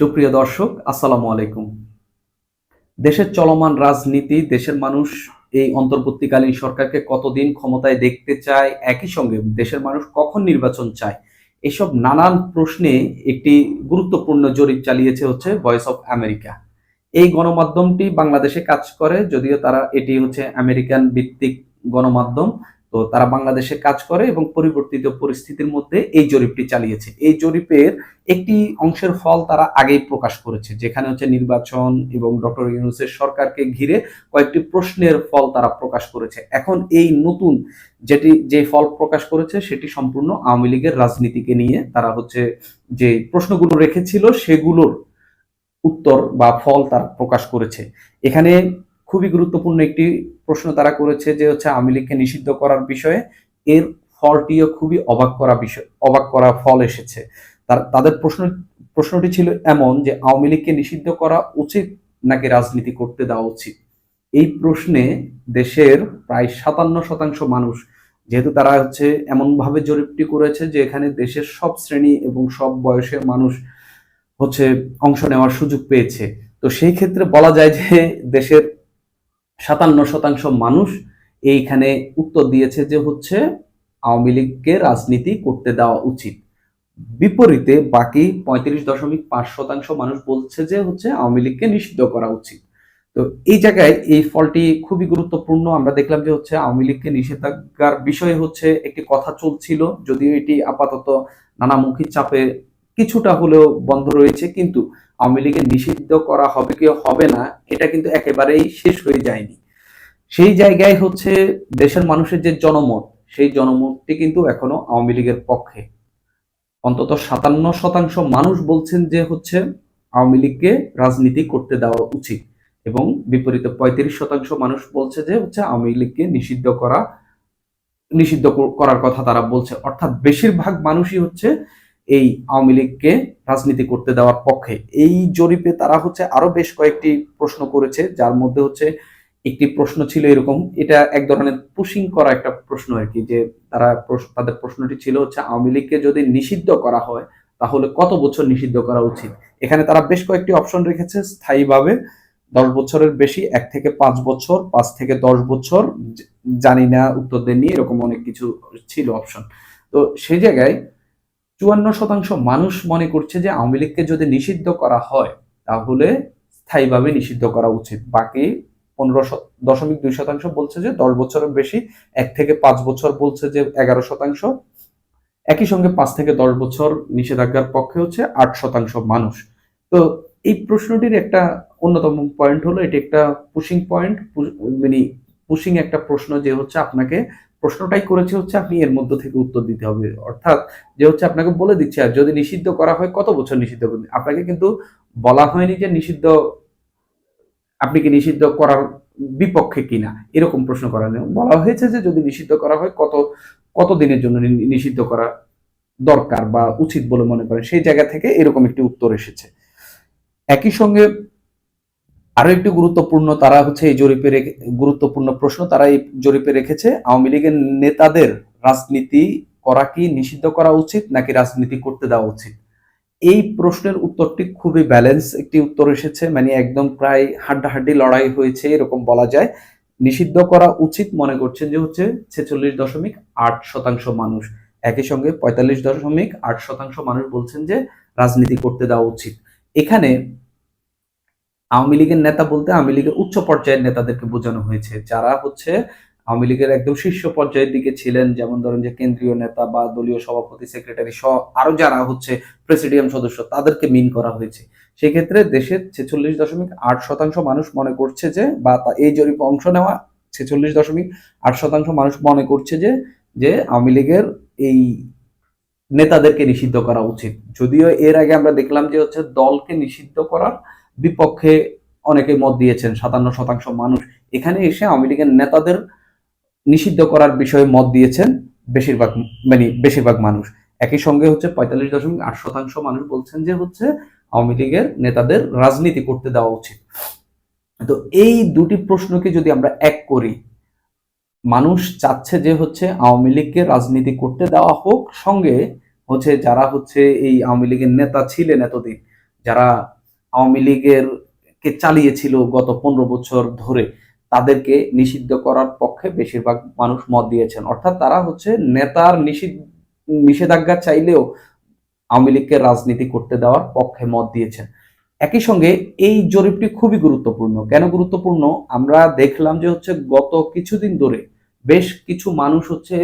সুপ্রিয় দর্শক, আসসালামু আলাইকুম। দেশের চলমান রাজনীতি, দেশের মানুষ এই অন্তর্বর্তীকালীন সরকারকে কতদিন ক্ষমতায় দেখতে চায়, একই সঙ্গে দেশের মানুষ কখন নির্বাচন চায়, এসব নানান প্রশ্নে একটি গুরুত্বপূর্ণ জরিপ চালিয়েছে হচ্ছে ভয়েস অফ আমেরিকা এই গণমাধ্যমটি বাংলাদেশে কাজ করে, যদিও তারা এটি হচ্ছে আমেরিকান ভিত্তিক গণমাধ্যম তো তারা বাংলাদেশে কাজ করে এবং পরিবর্তিত পরিস্থিতির মধ্যে এই জরিপটি চালিয়েছে। এই জরিপের একটি অংশের ফল তারা আগেই প্রকাশ করেছে, যেখানে হচ্ছে নির্বাচন এবং ডক্টর ইউনুসের সরকারকে ঘিরে কয়েকটি প্রশ্নের ফল তারা প্রকাশ করেছে। এখন এই নতুন যেটি, যে ফল প্রকাশ করেছে সেটি সম্পূর্ণ আওয়ামী লীগের রাজনীতিকে নিয়ে তারা হচ্ছে যে প্রশ্নগুলো রেখেছিল সেগুলোর উত্তর বা ফল তারা প্রকাশ করেছে। এখানে খুবই গুরুত্বপূর্ণ একটি প্রশ্ন তারা করেছে যে হচ্ছে আওয়ামী লীগকে নিষিদ্ধ করার বিষয়ে। এর ফলটিও খুবই অবাক করা বিষয়, অবাক করা ফল এসেছে। তার, তাদের প্রশ্ন, প্রশ্নটি ছিল এমন যে আওয়ামী লীগকে নিষিদ্ধ করা উচিত নাকি রাজনীতি করতে দেওয়া উচিত? এই প্রশ্নে দেশের প্রায় সাতান্ন শতাংশ মানুষ, যেহেতু তারা হচ্ছে এমনভাবে জরিপটি করেছে যে এখানে দেশের সব শ্রেণি এবং সব বয়সের মানুষ হচ্ছে অংশ নেওয়ার সুযোগ পেয়েছে। তো সেই ক্ষেত্রে বলা যায় যে দেশের সাতান্ন শতাংশ মানুষ এইখানে উত্তর দিয়েছে যে হচ্ছে আওয়ামী লীগকে রাজনীতি করতে দেওয়া উচিত। বিপরীতে বাকি পঁয়ত্রিশ দশমিক পাঁচ শতাংশ মানুষ বলছে যে হচ্ছে আওয়ামী লীগকে নিষিদ্ধ করা উচিত। তো এই জায়গায় এই ফলটি খুবই গুরুত্বপূর্ণ। আমরা দেখলাম যে হচ্ছে আওয়ামী লীগকে নিষেধাজ্ঞার বিষয়ে হচ্ছে একটি কথা চলছিল, যদিও এটি আপাতত নানামুখী চাপে কিছুটা হলেও বন্ধ রয়েছে, কিন্তু আওয়ামী লীগের নিষিদ্ধ করা হবে কি হবে না, এটা কিন্তু একেবারেই শেষ হয়ে যায়নি। সেই জায়গায় হচ্ছে দেশের মানুষের যে জনমত, সেই জনমতটি কিন্তু এখনও আওয়ামী লীগের পক্ষে। অন্তত সাতান্ন শতাংশ মানুষ বলছেন যে হচ্ছে আওয়ামী লীগকে রাজনীতি করতে দেওয়া উচিত এবং বিপরীতে পঁয়ত্রিশ শতাংশ মানুষ বলছে যে হচ্ছে আওয়ামী লীগকে নিষিদ্ধ করা, নিষিদ্ধ করার কথা তারা বলছে। অর্থাৎ বেশিরভাগ মানুষই হচ্ছে এই আওয়ামী লীগকে রাজনীতি করতে দেওয়ার পক্ষে। এই জরিপে তারা হচ্ছে আরও বেশ কয়েকটি প্রশ্ন করেছে, যার মধ্যে হচ্ছে একটি প্রশ্ন ছিল এরকম, এটা এক ধরনের পুশিং করা একটা প্রশ্ন আর কি, যে তারা তাদের প্রশ্নটি ছিল হচ্ছে আওয়ামী লীগকে যদি নিষিদ্ধ করা হয়, তাহলে কত বছর নিষিদ্ধ করা উচিত? এখানে তারা বেশ কয়েকটি অপশন রেখেছে, স্থায়ীভাবে দশ বছরের বেশি, এক থেকে পাঁচ বছর, পাঁচ থেকে দশ বছর, জানি না, উত্তর দেননি, এরকম অনেক কিছু ছিল অপশন তো সেই জায়গায় চুয়ান্ন শতাংশ মানুষ মনে করছে যে আওয়ামী লীগকে যদি নিষিদ্ধ করা হয়, তাহলে স্থায়ীভাবে নিষিদ্ধ করা উচিত। বাকি পনেরো দশমিক দুই শতাংশ বলছে যে, দশ বছরের বেশি, এক থেকে পাঁচ বছর বলছে যে, এগারো শতাংশ। একই সঙ্গে পাঁচ থেকে দশ বছর নিষেধাজ্ঞার পক্ষে হচ্ছে আট শতাংশ মানুষ। তো এই প্রশ্নটির একটা অন্যতম পয়েন্ট হলো, এটি একটা পুশিং পয়েন্ট মানে পুশিং একটা প্রশ্ন যে হচ্ছে আপনাকে প্রশ্নটাই করেছে হচ্ছে আপনি, এর মধ্য থেকে উত্তর দিতে হবে। অর্থাৎ যে হচ্ছে আপনাকে বলে দিচ্ছে, আর যদি নিষিদ্ধ করা হয়, কত বছর নিষিদ্ধ করবেন? আপনাকে কিন্তু বলা হয়নি যে নিষিদ্ধ, আপনি কি নিষিদ্ধ করার বিপক্ষে কিনা, এরকম প্রশ্ন করা নেই। বলা হয়েছে যে যদি নিষিদ্ধ করা হয়, কত কত দিনের জন্য নিষিদ্ধ করা দরকার বা উচিত বলে মনে করেন? সেই জায়গা থেকে এরকম একটি উত্তর এসেছে। একই সঙ্গে আরও একটি গুরুত্বপূর্ণ তারা হচ্ছে এই জরিপে গুরুত্বপূর্ণ প্রশ্ন তারা এই জরিপে রেখেছে, আওয়ামী লীগের নেতাদের রাজনীতি করা কি নিষিদ্ধ করা উচিত নাকি রাজনীতি করতে দেওয়া উচিত? এই প্রশ্নের উত্তরটি খুবই ব্যালেন্স একটি উত্তর এসেছে মানে একদম প্রায় হাড্ডাহাড্ডি লড়াই হয়েছে এরকম বলা যায়। নিষিদ্ধ করা উচিত মনে করছেন যে হচ্ছে ছেচল্লিশ দশমিক আট শতাংশ মানুষ। একই সঙ্গে পঁয়তাল্লিশ দশমিক আট শতাংশ মানুষ বলছেন যে রাজনীতি করতে দেওয়া উচিত। এখানে আওয়ামী লীগের নেতা বলতে আওয়ামী লীগের উচ্চ পর্যায়ের নেতাদেরকে বোঝানো হয়েছে। যারা হচ্ছে আওয়ামী লীগের একদম শীর্ষ পর্যায়ের দিকে ছিলেন, যেমন ধরেন যে কেন্দ্রীয় নেতা বা দলীয় সভাপতি, সেক্রেটারি সহ আরও যারা হচ্ছে প্রেসিডিয়াম সদস্য, তাদেরকে মিন করা হয়েছে। সেক্ষেত্রে দেশের ছেচল্লিশ দশমিক আট শতাংশ মানুষ মনে করছে যে বা এই জরিপে অংশ নেওয়া ছেচল্লিশ দশমিক আট শতাংশ মানুষ মনে করছে যে যে আওয়ামী লীগের এই নেতাদেরকে নিষিদ্ধ করা উচিত। যদিও এর আগে আমরা দেখলাম যে হচ্ছে দলকে নিষিদ্ধ করার বিপক্ষে অনেকে মত দিয়েছেন, সাতান্ন শতাংশ মানুষ। এখানে এসে আওয়ামী লীগের নেতাদের নিষিদ্ধ করার বিষয়ে মত দিয়েছেন বেশিরভাগ মানে বেশিরভাগ মানুষ। একই সঙ্গে হচ্ছে পঁয়তাল্লিশ দশমিক আট শতাংশ মানুষ বলছেন যে হচ্ছে আওয়ামী লীগের নেতাদের রাজনীতি করতে দেওয়া উচিত। তো এই দুটি প্রশ্নকে যদি আমরা এক করি, মানুষ চাচ্ছে যে হচ্ছে আওয়ামী লীগকে রাজনীতি করতে দেওয়া হোক, সঙ্গে হচ্ছে যারা হচ্ছে এই আওয়ামী লীগের নেতা ছিলেন এতদিন, যারা আওয়ামী লীগের কে চালিয়েছিল গত পনেরো বছর ধরে, তাদেরকে নিষিদ্ধ করার পক্ষে বেশিরভাগ মানুষ মত দিয়েছেন। অর্থাৎ তারা হচ্ছে নেতার নিষেধাজ্ঞা চাইলেও আওয়ামী লীগকে রাজনীতি করতে দেওয়ার পক্ষে মত দিয়েছেন। একই সঙ্গে এই জরিপটি খুবই গুরুত্বপূর্ণ। কেন গুরুত্বপূর্ণ? আমরা দেখলাম যে হচ্ছে গত কিছুদিন ধরে বেশ কিছু মানুষ হচ্ছে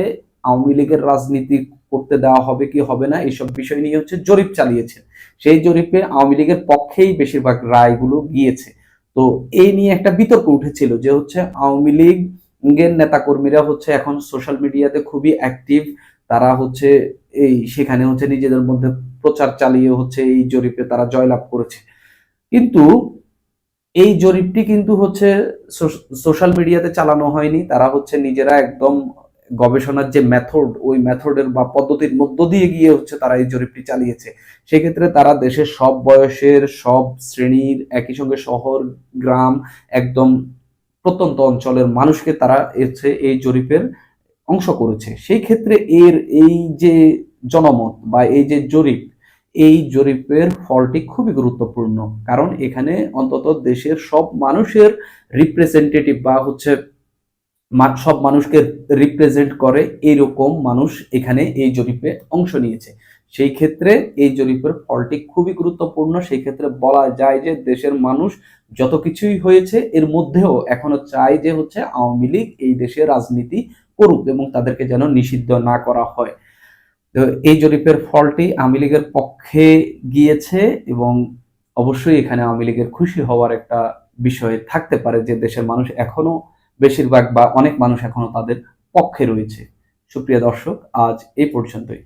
আওয়ামী লীগের রাজনীতি করতে দেওয়া হবে কি হবে না এইসব বিষয় নিয়ে হচ্ছে জরিপ চালিয়েছে। সেই জরিপে আওয়ামী লীগের পক্ষেই বেশিরভাগ রায়গুলো গিয়েছে। তো এই নিয়ে একটা বিতর্ক উঠেছিল যে হচ্ছে আওয়ামী লীগের নেতাকর্মীরা হচ্ছে এখন সোশ্যাল মিডিয়াতে খুবই অ্যাক্টিভ। তারা হচ্ছে এই সেখানে হচ্ছে নিজেদের মধ্যে প্রচার চালিয়ে হচ্ছে এই জরিপে তারা জয়লাভ করেছে। কিন্তু এই জরিপটি কিন্তু হচ্ছে সোশ্যাল মিডিয়াতে চালানো হয়নি। তারা হচ্ছে নিজেরা একদম গবেষণার যে মেথড ওই মেথডের বা পদ্ধতির মধ্য দিয়ে গিয়ে হচ্ছে তারা এই জরিপটি চালিয়েছে। সেক্ষেত্রে তারা দেশের সব বয়সের, সব শ্রেণির, একই সঙ্গে শহর, গ্রাম, একদম প্রত্যন্ত অঞ্চলের মানুষকে তারা হচ্ছে এই জরিপের অংশ করেছে। সেই ক্ষেত্রে এর এই যে জনমত বা এই যে জরিপ, এই জরিপের ফলটি খুবই গুরুত্বপূর্ণ। কারণ এখানে অন্তত দেশের সব মানুষের রিপ্রেজেন্টেটিভ বা হচ্ছে সব মানুষকে রিপ্রেজেন্ট করে এরকম মানুষ এখানে এই জরিপে অংশ নিয়েছে। সেই ক্ষেত্রে এই জরিপের ফলটি খুবই গুরুত্বপূর্ণ। সেই ক্ষেত্রে বলা যায় যে দেশের মানুষ যত কিছুই হয়েছে, এর মধ্যেও এখনও চায় যে হচ্ছে আওয়ামী লীগ এই দেশে রাজনীতি করুক এবং তাদেরকে যেন নিষিদ্ধ না করা হয়। তো এই জরিপের ফলটি আওয়ামী লীগের পক্ষে গিয়েছে এবং অবশ্যই এখানে আওয়ামী লীগের খুশি হওয়ার একটা বিষয় থাকতে পারে যে দেশের মানুষ এখনও বেশিরভাগ বা অনেক মানুষ এখনও তাদের পক্ষে রয়েছে। সুপ্রিয় দর্শক আজ এই পর্যন্তই।